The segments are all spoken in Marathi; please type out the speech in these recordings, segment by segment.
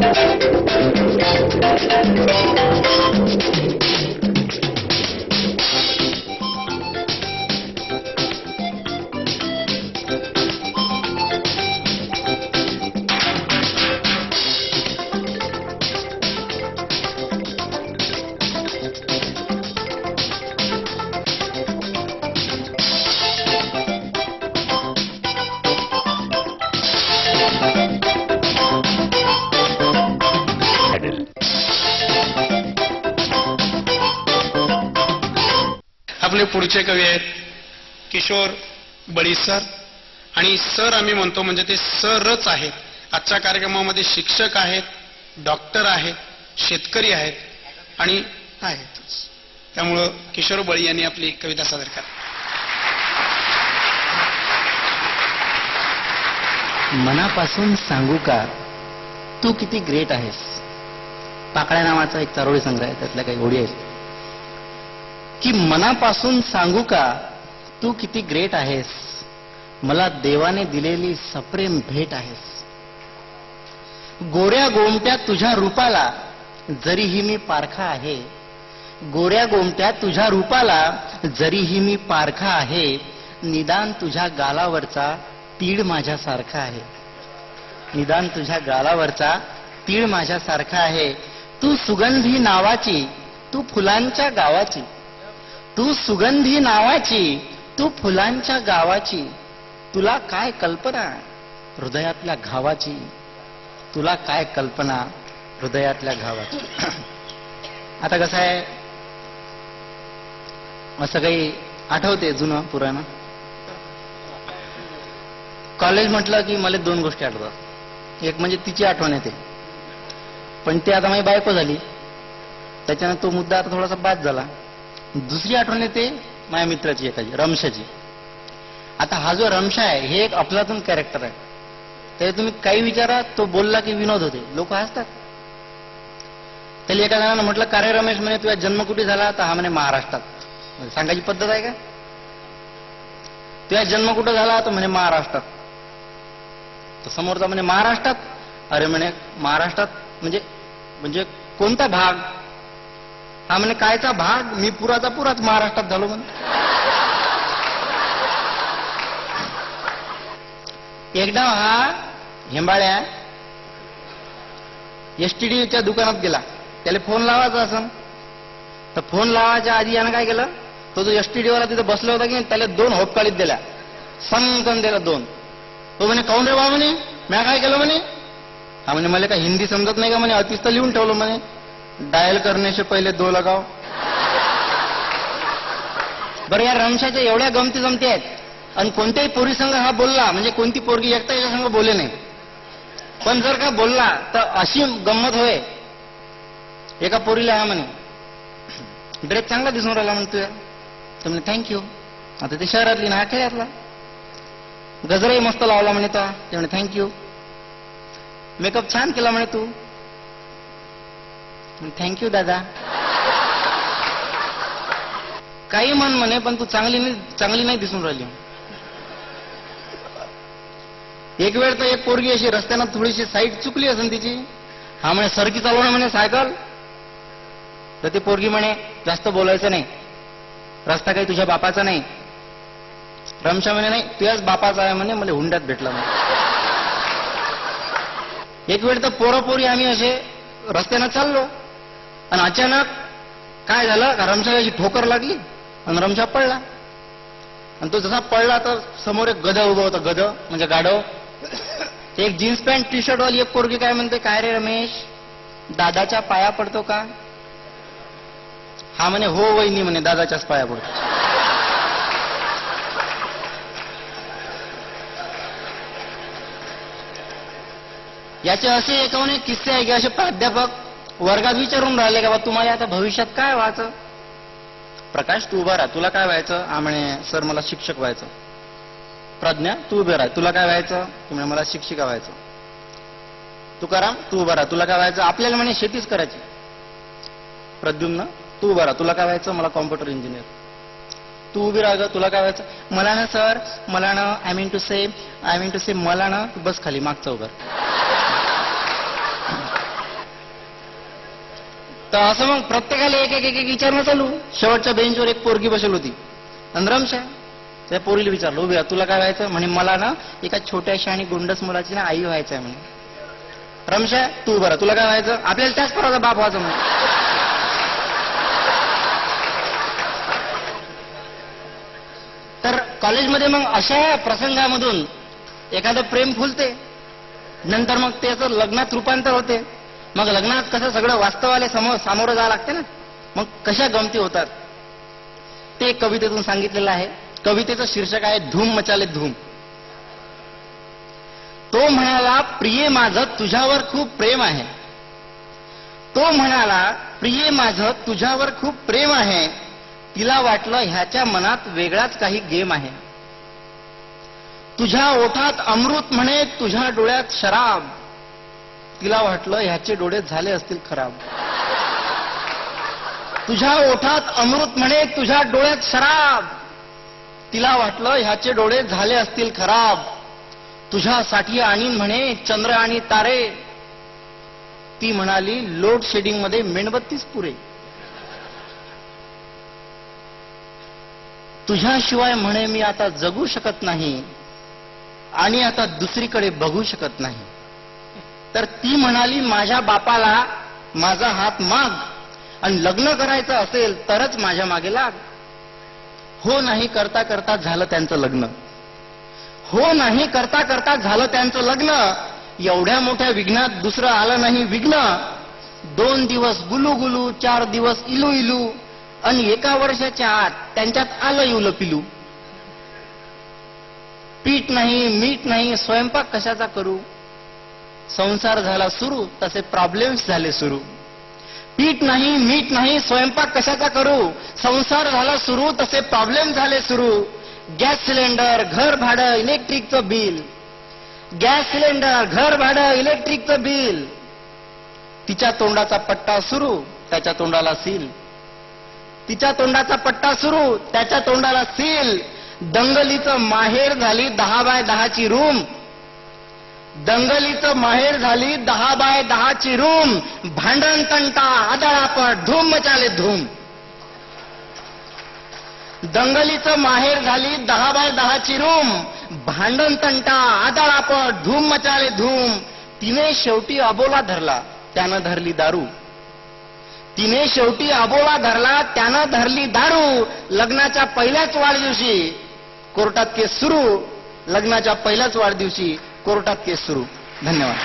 Thank you. आपले पुढचे कवी आहेत किशोर बळी सर आणि सर आम्ही म्हणतो म्हणजे ते सरच आहेत. आजच्या कार्यक्रमामध्ये शिक्षक आहेत डॉक्टर आहेत शेतकरी आहेत आणि आहेतच. त्यामुळं किशोर बळी यांनी आपली कविता सादर करा. मनापासून सांगू का तू किती ग्रेट आहेस? पाकळ्या नावाचा एक चारोळी संग्रह आहे त्यातल्या काही ओळी आहेत. की मनापासून सांगू का तू किती ग्रेट आहेस. मला देवाने दिलेली सप्रेम भेट आहेस. गोऱ्या गोमट्या तुझ्या रूपाला जरीही मी पारखा आहे गोऱ्या गोमट्या तुझ्या रूपाला जरीही मी पारखा आहे निदान तुझ्या गालावरचा तीळ माझ्यासारखा आहे. निदान तुझ्या गालावरचा तीळ माझ्यासारखा आहे. तू सुगंधी नावाची तू फुलांच्या गावाची तू सुगंधी नावाची तू फुलांच्या गावाची तुला काय कल्पना? हृदयातल्या घावाची. तुला काय कल्पना? हृदयातल्या घावाची. आता कसं आहे? असं काही आठवते जुनं पुराणं? कॉलेज म्हटलं की मला दोन गोष्टी आठवतात. एक म्हणजे तिची आठवण येते. पण ती आता माझी बायको झाली. त्याच्यानं तो मुद्दा आता थोडासा बाद झाला. दुसरी आठवण येते? माझ्या मित्राची एकाची रमशाची. आता हा जो रमशा आहे हे एक अफलातून कॅरेक्टर आहे. त्याला तुम्ही काही विचारा तो बोलला की विनोद होते. लोक हसतात. त्याला एका जणांना म्हटलं का रे रमेश? म्हणे तुझा जन्म कुठे झाला? तर हा म्हणे महाराष्ट्रात. म्हणजे सांगायची पद्धत आहे का? तुझा जन्म कुठं झाला? तर म्हणे महाराष्ट्रात. तर समोरचा म्हणे महाराष्ट्रात? अरे म्हणे महाराष्ट्रात म्हणजे म्हणजे कोणता भाग? हा म्हणे कायचा भाग? मी पुराचा पुराच महाराष्ट्रात झालो म्हणे एकदा हा हेंबाळ्या एसटीडीच्या दुकानात गेला. त्याला फोन लावायचा असं तर फोन लावायच्या आधी यानं काय केलं? तो जो एसटीडी वाला तिथं बसला होता की त्याला दोन होपकाळीत दिल्या. संकन दिला दोन. तो म्हणे काऊन रे बा म्हणे? म्या काय केलं म्हणे? हा म्हणे मला काय हिंदी समजत नाही का? म्हणे अतिस्त लिहून ठेवलं म्हणे. डायल करण्याचे पहिले दो लगाव बरं या रमशाच्या एवढ्या गमती जमती आहेत. आणि कोणत्याही पोरी संघ हा बोलला म्हणजे कोणती पोरगी एकटा याच्या संघ बोले नाही. पण जर का बोलला तर अशी गंमत होय. एका पोरीला हा म्हणे ड्रेस चांगला दिसून राहिला म्हणतोय तर म्हणे थँक्यू आता ते शहरातली ना हा खेळातला गजराही मस्त लावला म्हणे तो. ते म्हणे थँक्यू मेकअप छान केला म्हणे तू. थँक्यू दादा. काही म्हण म्हणे पण तू चांगली नाही चांगली नाही दिसून राहिली. एक वेळ तर एक पोरगी अशी रस्त्यानं थोडीशी साईड चुकली असेल तिची. हा म्हणे सरकी चालवणं म्हणे सायकल. तर ती पोरगी म्हणे जास्त बोलायचं नाही. रस्ता काही तुझ्या बापाचा नाही. रमशा म्हणे नाही तुझ्याच बापाचा आहे म्हणे मला हुंड्यात भेटला म्हणे. एक वेळ तर पोरं पोरी आम्ही असे रस्त्यानं चाललो. आणि अचानक काय झालं? का रमशाची ठोकर लागली आणि रमशा पडला. आणि तो जसा पडला तर समोर एक गध उभं होतं. गध म्हणजे गाढव. एक जीन्स पॅन्ट टी शर्ट वाली एक पोरगी काय म्हणते? काय रे रमेश दादाच्या पाया पडतो का? हा म्हणे हो वहिनी म्हणे दादाच्याच पाया पडतो. याचे असे एकावणे किस्से आहे की असे प्राध्यापक वर्गात विचारून राहिले का बा तुम्हाला आता भविष्यात काय व्हायचं? प्रकाश तू उभा राहा तुला काय व्हायचं? आम्ही सर मला शिक्षक व्हायचं. प्रज्ञा तू उभे राहा तुला काय व्हायचं? तुम्ही मला शिक्षिका व्हायचं. तुकाराम तू उभा राहा तुला काय व्हायचं? आपल्याला म्हणे शेतीच करायची. प्रद्युम्न तू उभा राहा तुला काय व्हायचं? मला कॉम्प्युटर इंजिनियर. तू उभी राहा ग, तुला काय व्हायचं? मला ना सर मला ना I mean to say I mean to say मला ना बस खाली मागचा उभार तर असं मग प्रत्येकाला एक एक एक एक विचारणं चालू. शेवटच्या बेंचवर एक पोरगी बसेल होती. आणि त्या पोरीला विचारलं उभी तुला काय व्हायचं म्हणे मला ना एका छोट्याशा आणि गुंडस मुलाची ना आई व्हायचं आहे म्हणे रमशा तू बरं तुला काय व्हायचं? आपल्याला त्याच पोराचा बाप व्हायचं म्हणे. तर कॉलेजमध्ये मग अशा प्रसंगामधून एखादं प्रेम फुलते. नंतर मग त्याचं लग्नात रूपांतर होते. मग लग्नात कसं सगळं वास्तवाले समोर सामोरं जावं लागते ना? मग कशा गमती होतात? ते कवितेतून सांगितलेलं आहे. कवितेचं शीर्षक आहे धूम मचाले धूम. तो म्हणाला प्रिये माझं तुझ्यावर खूप प्रेम आहे. तो म्हणाला प्रिये माझं तुझ्यावर खूप प्रेम आहे. तिला वाटलं ह्याच्या मनात वेगळाच काही गेम आहे. तुझ्या ओठात अमृत म्हणे तुझ्या डोळ्यात शराब. तिला वाटलं ह्याचे डोळे झाले असतील खराब. तुझ्या ओठात अमृत म्हणे तुझ्या डोळ्यात शराब. तिला वाटलं ह्याचे डोळे झाले असतील खराब. तुझ्यासाठी आणीन म्हणे चंद्र आणि तारे. ती म्हणाली लोड शेडिंगमध्ये मेणबत्तीच पुरे. तुझ्याशिवाय म्हणे मी आता जगू शकत नाही आणि आता दुसरीकडे बघू शकत नाही. तर ती म्हणाली माझ्या बापाला माझा हात माग आणि लग्न करायचं असेल तरच माझ्या मागे लाग. हो नाही करता करता झालं त्यांचं लग्न. हो नाही करता करता झालं त्यांचं लग्न. एवढ्या मोठ्या विघ्नात दुसरं आलं नाही विघ्न. दोन दिवस गुलू गुलू चार दिवस इलू इलू आणि एका वर्षाच्या आत त्यांच्यात आलं येऊलं पिलू पीठ नाही मीठ नाही स्वयंपाक कशाचा करू? संसार झाला सुरू तसे प्रॉब्लेम्स झाले सुरू. पीठ नाही मीठ नाही स्वयंपाक कशाचा करू? संसार झाला सुरू तसे प्रॉब्लेम झाले सुरू. गॅस सिलेंडर घर भाडं इलेक्ट्रिकचं बिल. गॅस सिलेंडर घर भाडं इलेक्ट्रिकचं बिल. तिच्या तोंडाचा पट्टा सुरू त्याच्या तोंडाला सील. तिच्या तोंडाचा पट्टा सुरू त्याच्या तोंडाला सील. दंगलीचं माहेर झाली दहा बाय दहाची रूम. दंगलीचं माहेर झाली दहा बाय दहाची रूम भांडण तंटा आदळापट धूम मचाले धूम. दंगलीचं माहेर झाली दहा बाय दहाची रूम भांडण तंटा आदळापट धूम मचाले धूम. तिने शेवटी अबोला धरला त्यानं धरली दारू. तिने शेवटी अबोला धरला त्यानं धरली दारू. लग्नाच्या पहिल्याच वाढदिवशी कोर्टात केस सुरू. लग्नाच्या पहिल्याच वाढदिवशी कोर्टात केस सुरू. धन्यवाद.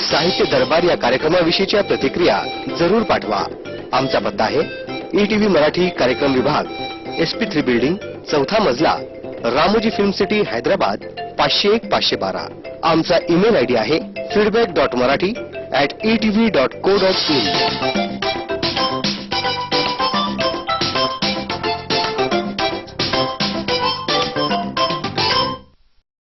साहित्य दरबार या कार्यक्रमाविषयीच्या प्रतिक्रिया जरूर पाठवा. आमचा पत्ता आहे ईटीव्ही मराठी कार्यक्रम विभाग एस पी थ्री बिल्डिंग चौथा मजला रामोजी फिल्म सिटी हैदराबाद पाचशे एक पाचशे बारा. आमचा ईमेल आयडी आहे feedback dot Marathi at ETV dot co dot in